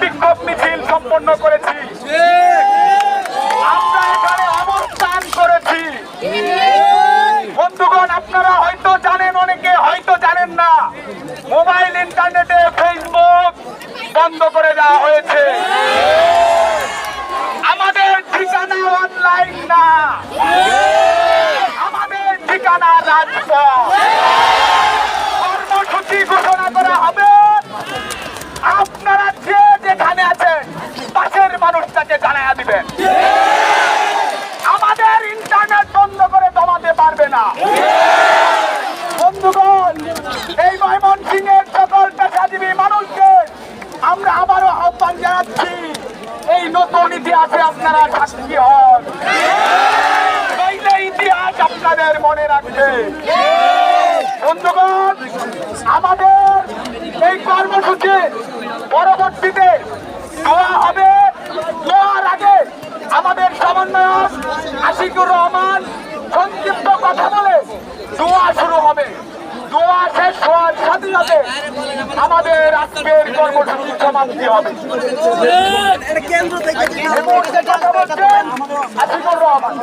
বিক্ষোভ মিছিল সম্পন্ন করেছি। আমরা এখানে অবস্থান করেছি। বন্ধুগণ, আপনারা হয়তো জানেন, অনেকে হয়তো জানেন না, মোবাইল, ইন্টারনেটে ফেসবুক বন্ধ করে দেওয়া হয়েছে। আমাদের ঠিকানা অনলাইন না। আমাদের ঠিকানা রাজপথ কর্মসূচি ঘোষণা করা হবে আপনারা যে যেখানে আছেন পাশের মানুষটাকে জানাইয়া দিবেন আমাদের ইন্টারনেট বন্ধ করে দমাতে পারবে না বন্ধুগণ এই ময়মনসিংহের সকল পেশাজীবী মানুষকে আমরা আবারও আহ্বান জানাচ্ছি, এই নতুন ইতিহাসে আপনারা সাক্ষী হন। নইলে ইতিহাস আপনাদের মনে রাখছে বন্ধুগণ, আমাদের এই কর্মসূচি পরবর্তীতে দেওয়া আগে আমাদের সমন্বয়ক আশিকুর সাথে সাথে আমাদের আজকের কর্মসূচি সমাপ্তি হবে। আশিকুর রহমান।